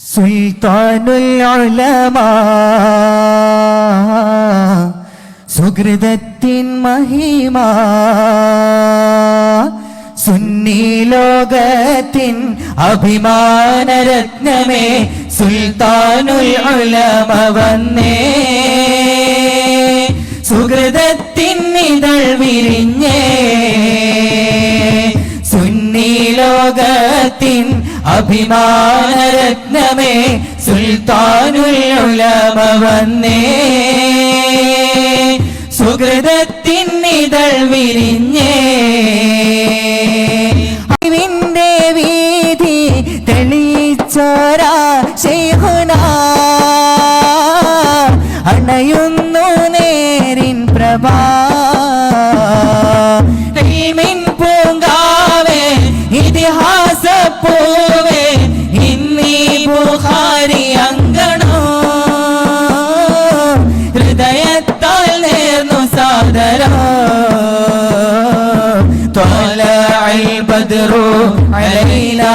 സുൽത്താനുൽ സുഹൃതത്തിൻ മഹിമ. സുന്നി ലോകത്തിൻ അഭിമാനരത്നമേ സുൽത്താനുൽ ഉലമ വന്നേ. സുഹൃതത്തിൻ ഇതൾ വിരിഞ്ഞേ. സുന്നി ലോകത്തിൻ അഭിമാനരത്നമേ സുൽത്താനുലമ വന്നേ സുഹൃതത്തിൻ ഇതൾ വിരിഞ്ഞേ. അറിവിന്റെ വീതി തെളിച്ചോരാ ശൈഖുന. അണയുന്നു طلع البدر علينا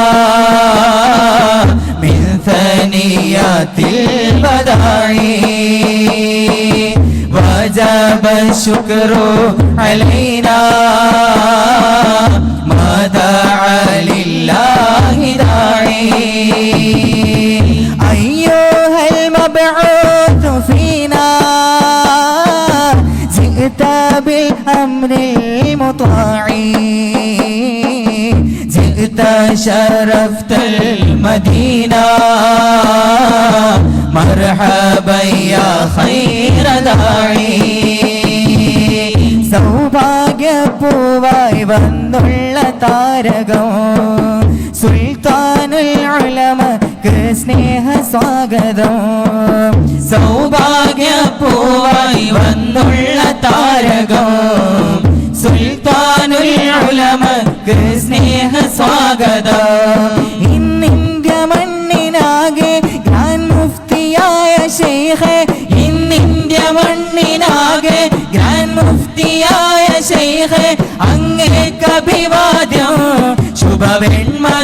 من ثنيات البدع وجب الشكر علينا ما شرفت المدينة مرحبا يا خير داعي സൗഭാഗ്യപ്പൂവായി വന്നുള്ള താരകം സുൽത്താനുൽ ഉലമക്ക് സ്നേഹ സ്വാഗതം സൗഭാഗ്യപ്പൂവായി വന്നുള്ള താരകം സ്വാഗതം ഇന്നിന്ത്യ മണ്ണിനാകെ ഞാൻ മുഫ്തിയായ ശൈഖെ ഇന്നിന്ത്യ മണ്ണിനാകെ ഗ്രാൻ മുഫ്തിയായ ശൈഖെ അങ്ങേക്ക് അഭിവാദ്യം ശുഭവെൺമതാരികൾക്ക്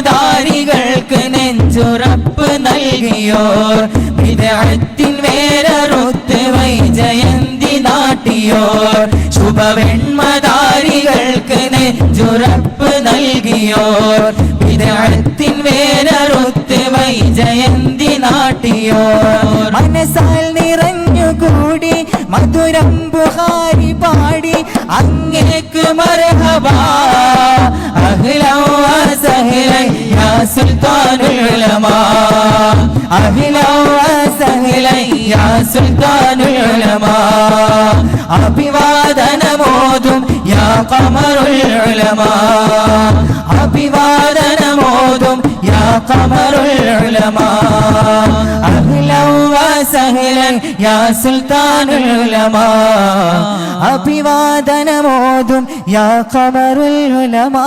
നെഞ്ചുറപ്പ് നൽകിയോർ. വിദഗ്ധത്തിൻ വേരറുത്ത് വൈജയന്തി നാട്ടിയോർ. ശുഭവെൺമതാരികൾക്ക് നെഞ്ചുറപ്പ് നൽകിയോർ വിദഗ്ധത്തിൻ വേരറുത്ത് വൈജയന്തി നാട്ടിയോർ. മനസ്സാൽ നിറഞ്ഞുകൂടി മധുരം ബുഹാരി പാടി അങ്ങേക്ക് വസഹ്ലൻ യാ ഖമറുൽ ഉലമാ അഭിവാദനമോതും യാ ഖമറുൽ ഉലമാ അഹ്ലൻ വസഹ്ലൻ യാ സുൽത്താനുൽ ഉലമാ അഭിവാദനമോതും യാ ഖമറുൽ ഉലമാ